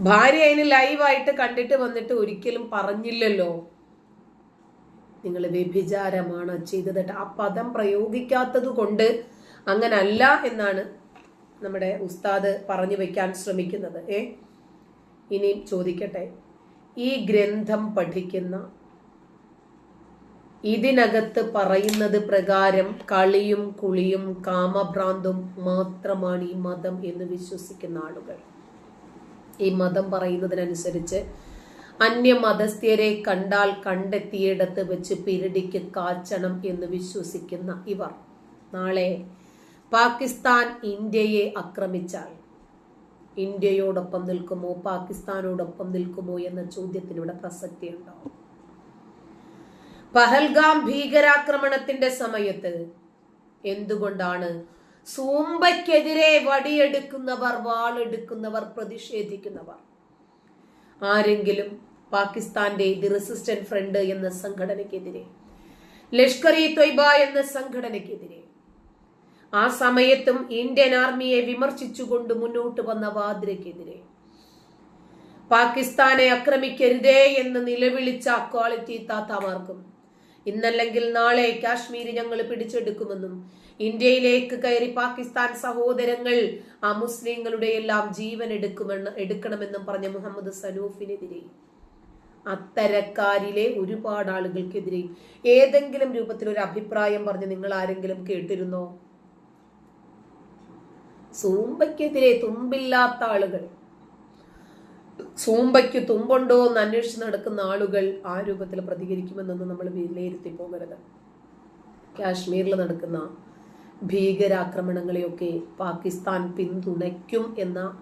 ഭാര്യ അതിന് ലൈവായിട്ട് കണ്ടിട്ട് വന്നിട്ട് ഒരിക്കലും പറഞ്ഞില്ലല്ലോ. നിങ്ങൾ വ്യഭിചാരമാണ് ചെയ്തത്. ആ പദം പ്രയോഗിക്കാത്തത് കൊണ്ട് അങ്ങനല്ല എന്നാണ് നമ്മുടെ ഉസ്താദ് പറഞ്ഞു വെക്കാൻ ശ്രമിക്കുന്നത്. ഏ? ഇനി ചോദിക്കട്ടെ. ഈ ഗ്രന്ഥം പഠിക്കുന്ന ഇതിനകത്ത് പറയുന്നത് പ്രകാരം കളിയും കുളിയും കാമഭ്രാന്തും മാത്രമാണ് ഈ മതം എന്ന് വിശ്വസിക്കുന്ന ആളുകൾ. ഈ മതം പറയുന്നതിനനുസരിച്ച് അന്യ മതസ്ഥരെ കണ്ടാൽ കണ്ടെത്തിയിടത്ത് വെച്ച് പിരടിക്ക് കാച്ചണം എന്ന് വിശ്വസിക്കുന്ന ഇവർ. നാളെ പാകിസ്ഥാൻ ഇന്ത്യയെ ആക്രമിച്ചാൽ ഇന്ത്യയോടൊപ്പം നിൽക്കുമോ? പാകിസ്ഥാനോടൊപ്പം നിൽക്കുമോ എന്ന ചോദ്യത്തിനിവിടെ പ്രസക്തിയുണ്ടോ? പഹൽഗാം ഭീകരാക്രമണത്തിന്റെ സമയത്ത് എന്തുകൊണ്ടാണ് സൂമ്പയ്ക്കെതിരെ വടിയെടുക്കുന്നവർ വാളെടുക്കുന്നവർ പ്രതിഷേധിക്കുന്നവർ. ആരെങ്കിലും പാകിസ്ഥാന്റെ ദി റെസിസ്റ്റന്റ് ഫ്രണ്ട് എന്ന സംഘടനയ്ക്കെതിരെ ലഷ്കർ ഇ തൊയ്ബ എന്ന സംഘടനയ്ക്കെതിരെ ആ സമയത്തും ഇന്ത്യൻ ആർമിയെ വിമർശിച്ചുകൊണ്ട് മുന്നോട്ട് വന്ന വാദ്രയ്ക്കെതിരെ പാകിസ്ഥാനെ ആക്രമിക്കരുതേ എന്ന് നിലവിളിച്ച ക്വാളിറ്റി താത്താമാർക്കും ഇന്നല്ലെങ്കിൽ നാളെ കാശ്മീരി ഞങ്ങൾ പിടിച്ചെടുക്കുമെന്നും ഇന്ത്യയിലേക്ക് കയറി പാകിസ്ഥാൻ സഹോദരങ്ങൾ ആ മുസ്ലിങ്ങളുടെ എല്ലാം ജീവൻ എടുക്കുമെന്ന് എടുക്കണമെന്നും പറഞ്ഞ മുഹമ്മദ് സനൂഫിനെതിരെ അത്തരക്കാരിലെ ഒരുപാട് ആളുകൾക്കെതിരെ ഏതെങ്കിലും രൂപത്തിൽ ഒരു അഭിപ്രായം പറഞ്ഞ് നിങ്ങൾ ആരെങ്കിലും കേട്ടിരുന്നോ? സൂമ്പയ്ക്കെതിരെ തുമ്പില്ലാത്ത ആളുകൾ. സൂമ്പയ്ക്ക് തുമ്പുണ്ടോ എന്ന് അന്വേഷിച്ച് നടക്കുന്ന ആളുകൾ ആ രൂപത്തിൽ പ്രതികരിക്കുമെന്നൊന്നും നമ്മൾ വിലയിരുത്തി പോകരുത്. കാശ്മീരിൽ നടക്കുന്ന ഭീകരാക്രമണങ്ങളെയൊക്കെ പാകിസ്ഥാൻ പിന്തുണയ്ക്കും എന്ന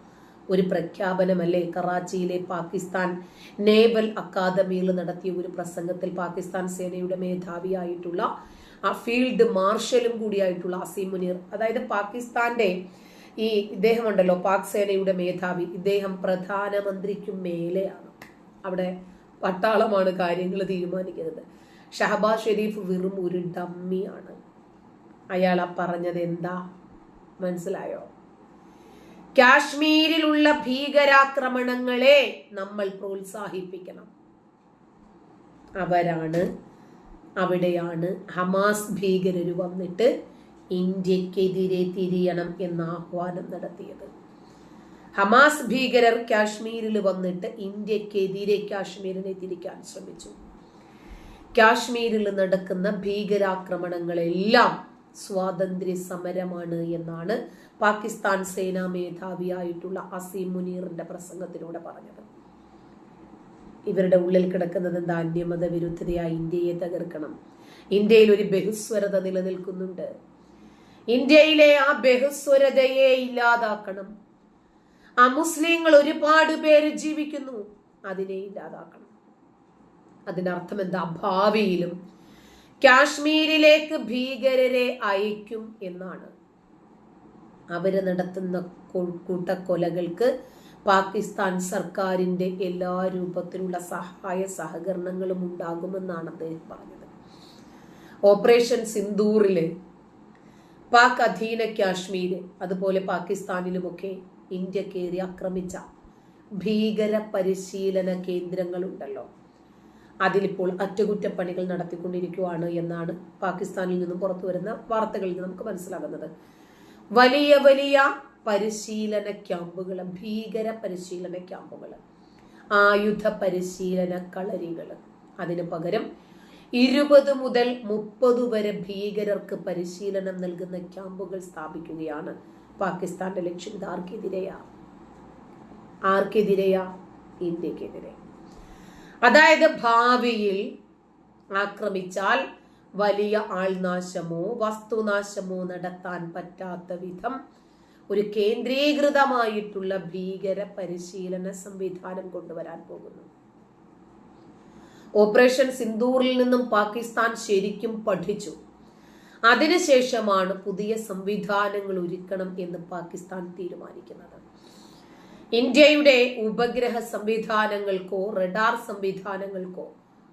ഒരു പ്രഖ്യാപനമല്ലേ? കറാച്ചിയിലെ പാകിസ്ഥാൻ നേവൽ അക്കാദമിയിൽ നടത്തിയ ഒരു പ്രസംഗത്തിൽ പാകിസ്ഥാൻ സേനയുടെ മേധാവിയായിട്ടുള്ള ആ ഫീൽഡ് മാർഷലും കൂടിയായിട്ടുള്ള അസീം മുനീർ. അതായത് പാകിസ്ഥാന്റെ ഈ ഇദ്ദേഹമുണ്ടല്ലോ പാക് സേനയുടെ മേധാവി. ഇദ്ദേഹം പ്രധാനമന്ത്രിക്കും മേലെയാണ്. അവിടെ പട്ടാളമാണ് കാര്യങ്ങൾ തീരുമാനിക്കുന്നത്. ഷഹബാസ് ഷെരീഫ് വെറും ഒരു ഡമ്മിയാണ്. അയാൾ ആ പറഞ്ഞത് എന്താ? മനസ്സിലായോ? കാശ്മീരിലുള്ള ഭീകരാക്രമണങ്ങളെ നമ്മൾ പ്രോത്സാഹിപ്പിക്കണം. അവരാണ് അവിടെയാണ് ഹമാസ് ഭീകരർ വന്നിട്ട് ഇന്ത്യക്കെതിരെ തിരിയണം എന്ന ആഹ്വാനം നടത്തിയത്. ഹമാസ് ഭീകരർ കാശ്മീരിൽ വന്നിട്ട് ഇന്ത്യക്കെതിരെ കാശ്മീരിനെ തിരിക്കാൻ ശ്രമിച്ചു. കാശ്മീരിൽ നടക്കുന്ന ഭീകരാക്രമണങ്ങളെല്ലാം സ്വാതന്ത്ര്യ സമരമാണ് എന്നാണ് പാകിസ്ഥാൻ സേനാ മേധാവിയായിട്ടുള്ള അസീം മുനീറിന്റെ പ്രസംഗത്തിലൂടെ പറഞ്ഞത്. ഇവരുടെ ഉള്ളിൽ കിടക്കുന്നത് എന്താ അന്യമത വിരുദ്ധതയായി ഇന്ത്യയെ തകർക്കണം. ഇന്ത്യയിൽ ഒരു ബഹുസ്വരത നിലനിൽക്കുന്നുണ്ട്. ഇന്ത്യയിലെ ആ ബഹുസ്വരതയെ ഇല്ലാതാക്കണം. ആ മുസ്ലിങ്ങൾ ഒരുപാട് പേര് ജീവിക്കുന്നു അതിനെ ഇല്ലാതാക്കണം. അതിന്റെ അർത്ഥം എന്താ? ഭാവിയിലും കാശ്മീരിലേക്ക് ഭീകരരെ അയക്കും എന്നാണ്. അവർ നടത്തുന്ന കൂട്ടക്കൊലകൾക്ക് പാകിസ്ഥാൻ സർക്കാരിന്റെ എല്ലാ രൂപത്തിലുള്ള സഹായ സഹകരണങ്ങളും ഉണ്ടാകുമെന്നാണ് അദ്ദേഹം പറഞ്ഞത്. ഓപ്പറേഷൻ സിന്ദൂറിൽ പാക് അധീന കാശ്മീര് അതുപോലെ പാകിസ്ഥാനിലുമൊക്കെ ഇന്ത്യ കയറി ആക്രമിച്ച ഭീകര പരിശീലന കേന്ദ്രങ്ങളുണ്ടല്ലോ. അതിലിപ്പോൾ അറ്റകുറ്റപ്പണികൾ നടത്തിക്കൊണ്ടിരിക്കുകയാണ് എന്നാണ് പാകിസ്ഥാനിൽ നിന്നും പുറത്തു വരുന്ന വാർത്തകളിൽ നിന്ന് നമുക്ക് മനസ്സിലാകുന്നത്. വലിയ വലിയ പരിശീലന ക്യാമ്പുകൾ ഭീകര പരിശീലന ക്യാമ്പുകൾ ആയുധ പരിശീലന കളരികൾ. അതിനു പകരം ഇരുപത് മുതൽ മുപ്പത് വരെ ഭീകരർക്ക് പരിശീലനം നൽകുന്ന ക്യാമ്പുകൾ സ്ഥാപിക്കുകയാണ് പാകിസ്ഥാന്റെ ലക്ഷ്യം. ഇത് ആർക്കെതിരെയാ? ആർക്കെതിരെയാ? ഇന്ത്യക്കെതിരെ. അതായത് ഭാവിയിൽ ആക്രമിച്ചാൽ വലിയ ആൾനാശമോ വസ്തുനാശമോ നടത്താൻ പറ്റാത്ത വിധം ഒരു കേന്ദ്രീകൃതമായിട്ടുള്ള ഭീകര പരിശീലന സംവിധാനം കൊണ്ടുവരാൻ പോകുന്നു. ഓപ്പറേഷൻ സിന്ദൂറിൽ നിന്നും പാകിസ്ഥാൻ ശരിക്കും പഠിച്ചു. അതിനുശേഷമാണ് പുതിയ സംവിധാനങ്ങൾ ഒരുക്കണം എന്ന് പാകിസ്ഥാൻ തീരുമാനിക്കുന്നത്. ഇന്ത്യയുടെ ഉപഗ്രഹ സംവിധാനങ്ങൾക്കോ റഡാർ സംവിധാനങ്ങൾക്കോ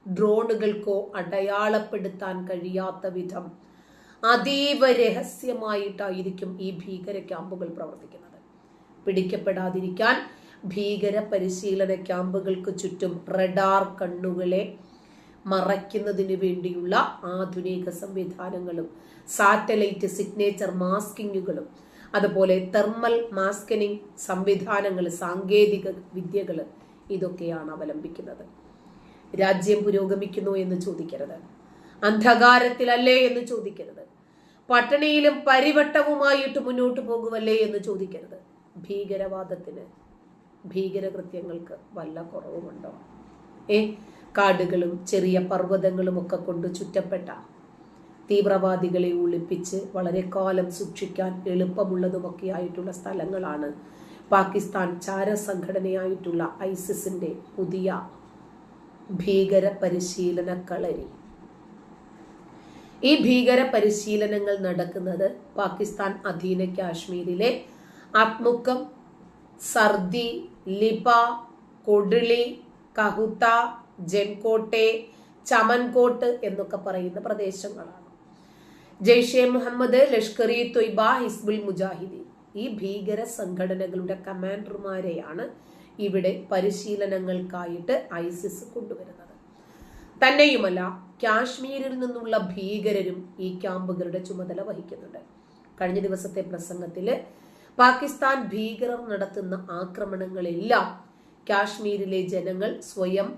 ഡ്രോണുകൾക്കോ അടയാളപ്പെടുത്താൻ കഴിയാത്ത വിധം അതീവ രഹസ്യമായിട്ടായിരിക്കും ഈ ഭീകര ക്യാമ്പുകൾ പ്രവർത്തിക്കുന്നത്. പിടിക്കപ്പെടാതിരിക്കാൻ ഭീകര പരിശീലന ക്യാമ്പുകൾക്ക് ചുറ്റും റഡാർ കണ്ണുകളെ മറയ്ക്കുന്നതിന് വേണ്ടിയുള്ള ആധുനിക സംവിധാനങ്ങളും സാറ്റലൈറ്റ് സിഗ്നേച്ചർ മാസ്കിങ്ങുകളും അതുപോലെ തെർമൽ മാസ്കനിങ് സംവിധാനങ്ങൾ സാങ്കേതിക വിദ്യകൾ ഇതൊക്കെയാണ് അവലംബിക്കുന്നത്. രാജ്യം പുരോഗമിക്കുന്നു എന്ന് ചോദിക്കരുത്. അന്ധകാരത്തിലല്ലേ എന്ന് ചോദിക്കരുത്. പട്ടിണിയിലും പരിവട്ടവുമായിട്ട് മുന്നോട്ട് പോകുമല്ലേ എന്ന് ചോദിക്കരുത്. ഭീകരവാദത്തിന് ഭീകരകൃത്യങ്ങൾക്ക് വല്ല കുറവുമുണ്ടോ? ഏ? കാടുകളും ചെറിയ പർവതങ്ങളും ഒക്കെ കൊണ്ട് ചുറ്റപ്പെട്ട തീവ്രവാദികളെ ഒളിപ്പിച്ച് വളരെ കാലം സൂക്ഷിക്കാൻ എളുപ്പമുള്ളതുമൊക്കെ ആയിട്ടുള്ള സ്ഥലങ്ങളാണ്. പാകിസ്ഥാൻ ചാരസംഘടനയായിട്ടുള്ള ഐസിസിന്റെ പുതിയ ഭീകര പരിശീലന കളരി ഈ ഭീകര പരിശീലനങ്ങൾ നടക്കുന്നത് പാകിസ്ഥാൻ അധീന കാശ്മീരിലെ അത്മുക്കം സർദി ലിപ കൊടുളി കഹുത്ത ജൻകോട്ടെ ചമൻകോട്ട് എന്നൊക്കെ പറയുന്ന പ്രദേശങ്ങളാണ്. ജെയ്ഷെ മുഹമ്മദ് ലഷ്കർ ഇ തൊയ്ബ ഹിസ്ബുൽ മുജാഹിദീൻ. ഈ ഭീകര സംഘടനകളുടെ കമാൻഡർമാരെയാണ് ഇവിടെ പരിശീലനങ്ങൾക്കായിട്ട് ഐസിസ് കൊണ്ടുവരുന്നത്. തന്നെയുമല്ല കാശ്മീരിൽ നിന്നുള്ള ഭീകരരും ഈ ക്യാമ്പുകളുടെ ചുമതല വഹിക്കുന്നുണ്ട്. കഴിഞ്ഞ ദിവസത്തെ പ്രസംഗത്തിൽ പാകിസ്ഥാൻ ഭീകരർ നടത്തുന്ന ആക്രമണങ്ങളെല്ലാം കാശ്മീരിലെ ജനങ്ങൾ സ്വയം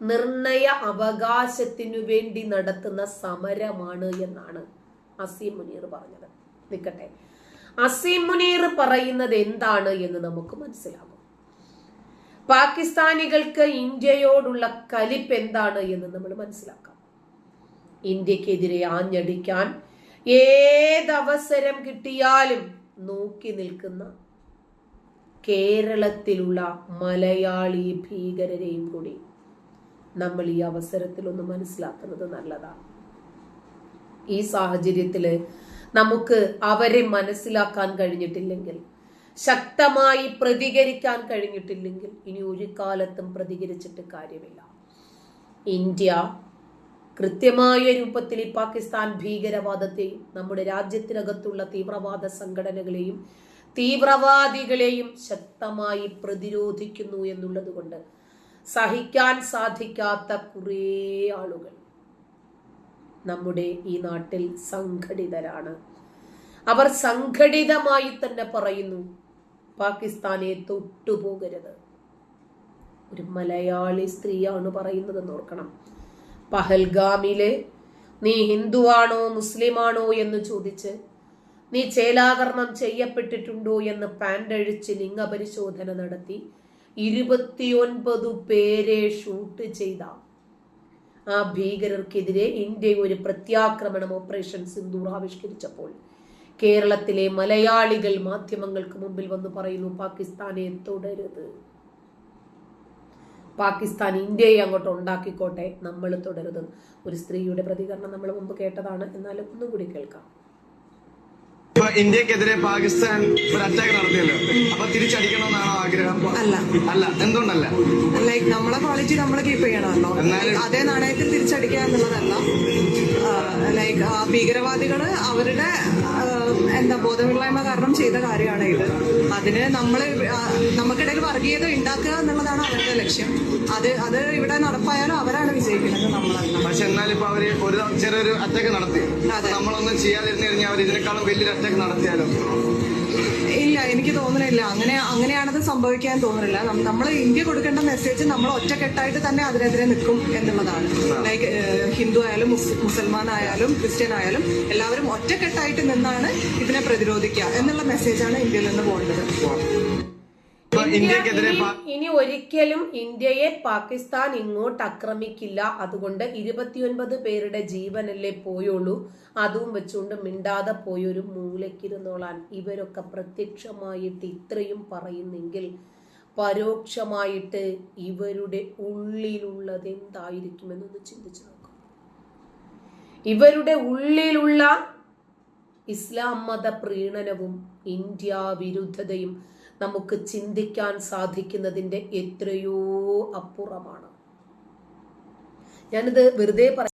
നിർണയ അവകാശത്തിനു വേണ്ടി നടത്തുന്ന സമരമാണ് എന്നാണ് അസീം മുനീർ പറഞ്ഞത്. നിൽക്കട്ടെ. അസീം മുനീർ പറയുന്നത് എന്താണ് എന്ന് നമുക്ക് മനസ്സിലാകും. പാകിസ്ഥാനികൾക്ക് ഇന്ത്യയോടുള്ള കലിപ്പ് എന്താണ് എന്ന് നമ്മൾ മനസ്സിലാക്കാം. ഇന്ത്യക്കെതിരെ ആഞ്ഞടിക്കാൻ ഏതവസരം കിട്ടിയാലും നോക്കി നിൽക്കുന്ന കേരളത്തിലുള്ള മലയാളി ഭീകരരെയും കൂടി നമ്മൾ ഈ അവസരത്തിൽ ഒന്ന് മനസ്സിലാക്കുന്നത് നല്ലതാണ്. ഈ സാഹചര്യത്തിൽ നമുക്ക് അവരെ മനസ്സിലാക്കാൻ കഴിഞ്ഞിട്ടില്ലെങ്കിൽ ശക്തമായി പ്രതികരിക്കാൻ കഴിഞ്ഞിട്ടില്ലെങ്കിൽ ഇനി ഒരു കാലത്തും പ്രതികരിച്ചിട്ട് കാര്യമില്ല. ഇന്ത്യ കൃത്യമായ രൂപത്തിൽ പാകിസ്ഥാൻ ഭീകരവാദത്തെയും നമ്മുടെ രാജ്യത്തിനകത്തുള്ള തീവ്രവാദ സംഘടനകളെയും തീവ്രവാദികളെയും ശക്തമായി പ്രതിരോധിക്കുന്നു എന്നുള്ളത് കൊണ്ട് സഹിക്കാൻ സാധിക്കാത്ത കുറേ ആളുകൾ നമ്മുടെ ഈ നാട്ടിൽ സംഘടിതരാണ്. അവർ സംഘടിതമായി തന്നെ പറയുന്നു പാകിസ്ഥാനെ തൊട്ടുപോകരുത് ഒരു മലയാളി സ്ത്രീയാണ് പറയുന്നത് ഓർക്കണം. പഹൽഗാമിൽ നീ ഹിന്ദുവാണോ മുസ്ലിമാണോ എന്ന് ചോദിച്ച് നീ ചേലാകരണം ചെയ്യപ്പെട്ടിട്ടുണ്ടോ എന്ന് പാൻഡഴിച്ച് ലിംഗപരിശോധന നടത്തി ഇരുപത്തിയൊൻപത് പേരെ ഷൂട്ട് ചെയ്ത ആ ഭീകരർക്കെതിരെ ഇന്ത്യ ഒരു പ്രത്യാക്രമണം ഓപ്പറേഷൻ സിന്ദൂർ ആവിഷ്കരിച്ചപ്പോൾ കേരളത്തിലെ മലയാളികൾ മാധ്യമങ്ങൾക്ക് മുമ്പിൽ വന്ന് പറയുന്നു പാകിസ്ഥാനെ തുടരുത്. പാകിസ്ഥാൻ ഇന്ത്യയെ അങ്ങോട്ട് ഉണ്ടാക്കിക്കോട്ടെ നമ്മൾ തുടരുത്. ഒരു സ്ത്രീയുടെ പ്രതികരണം നമ്മൾ മുമ്പ് കേട്ടതാണ്. എന്നാലും ഒന്നുകൂടി കേൾക്കാം. ഇപ്പൊ ഇന്ത്യക്കെതിരെ പാകിസ്ഥാൻ ഒരു അറ്റാക്ക് നടത്തിയല്ലോ. അപ്പൊ തിരിച്ചടിക്കണമെന്നാണോ ആഗ്രഹം? അല്ല. അല്ല. എന്തുകൊണ്ടല്ല? ലൈക്ക് നമ്മളെ ക്വാളിറ്റി നമ്മൾ കീപ്പ് ചെയ്യണമല്ലോ. അതേ നാണയത്തിൽ തിരിച്ചടിക്കുക എന്നുള്ളതല്ല. ലൈക്ക് ഭീകരവാദികൾ അവരുടെ എന്താ ബോധമില്ലായ്മ കാരണം ചെയ്ത കാര്യമാണ് ഇത്. അതിന് നമ്മൾ നമുക്കിടയിൽ വർഗീയത ഉണ്ടാക്കുക എന്നുള്ളതാണ് അവരുടെ ലക്ഷ്യം. അത് അത് ഇവിടെ നടപ്പായാലും അവരാണ് വിജയിക്കുന്നത് നമ്മളല്ല പക്ഷെ എന്നാലിപ്പോ അവർ ഒരു ചെറിയൊരു അറ്റാക്ക് നടത്തി. നമ്മളൊന്നും ചെയ്യാതിരുന്നു കഴിഞ്ഞാൽ അവർ ഇതിനേക്കാളും വലിയൊരു അറ്റാക്ക് നടത്തിയാലോ? എനിക്ക് തോന്നുന്നില്ല. അങ്ങനെ അങ്ങനെയാണത് സംഭവിക്കാൻ തോന്നുന്നില്ല. നമ്മൾ ഇന്ത്യ കൊടുക്കേണ്ട മെസ്സേജ് നമ്മൾ ഒറ്റക്കെട്ടായിട്ട് തന്നെ അതിനെതിരെ നിൽക്കും എന്നുള്ളതാണ്. ലൈക്ക് ഹിന്ദു ആയാലും മുസ്- മുസൽമാൻ ആയാലും ക്രിസ്ത്യൻ ആയാലും എല്ലാവരും ഒറ്റക്കെട്ടായിട്ട് നിന്നാണ് ഇതിനെ പ്രതിരോധിക്കുക എന്നുള്ള മെസ്സേജാണ് ഇന്ത്യയിൽ നിന്ന് പോകേണ്ടത്. ഇന്ത്യക്കെതിരെ ഇനി- ഇനി ഒരിക്കലും ഇന്ത്യയെ പാകിസ്ഥാൻ ഇങ്ങോട്ട് ആക്രമിക്കില്ല. അതുകൊണ്ട് ഇരുപത്തിയൊൻപത് പേരുടെ ജീവനല്ലേ പോയുള്ളൂ. അതും വെച്ചുകൊണ്ട് മിണ്ടാതെ പോയൊരു മൂലക്കിരുന്നോളാൻ ഇവരൊക്കെ പ്രത്യക്ഷമായിട്ട് ഇത്രയും പറയുന്നെങ്കിൽ പരോക്ഷമായിട്ട് ഇവരുടെ ഉള്ളിലുള്ളത് എന്തായിരിക്കുമെന്നൊന്ന് ചിന്തിച്ചു നോക്കാം. ഇവരുടെ ഉള്ളിലുള്ള ഇസ്ലാം മത പ്രീണനവും ഇന്ത്യ വിരുദ്ധതയും നമുക്ക് ചിന്തിക്കാൻ സാധിക്കുന്നതിന്റെ എത്രയോ അപ്പുറമാണ്. ഞാനിത് വെറുതെ പറ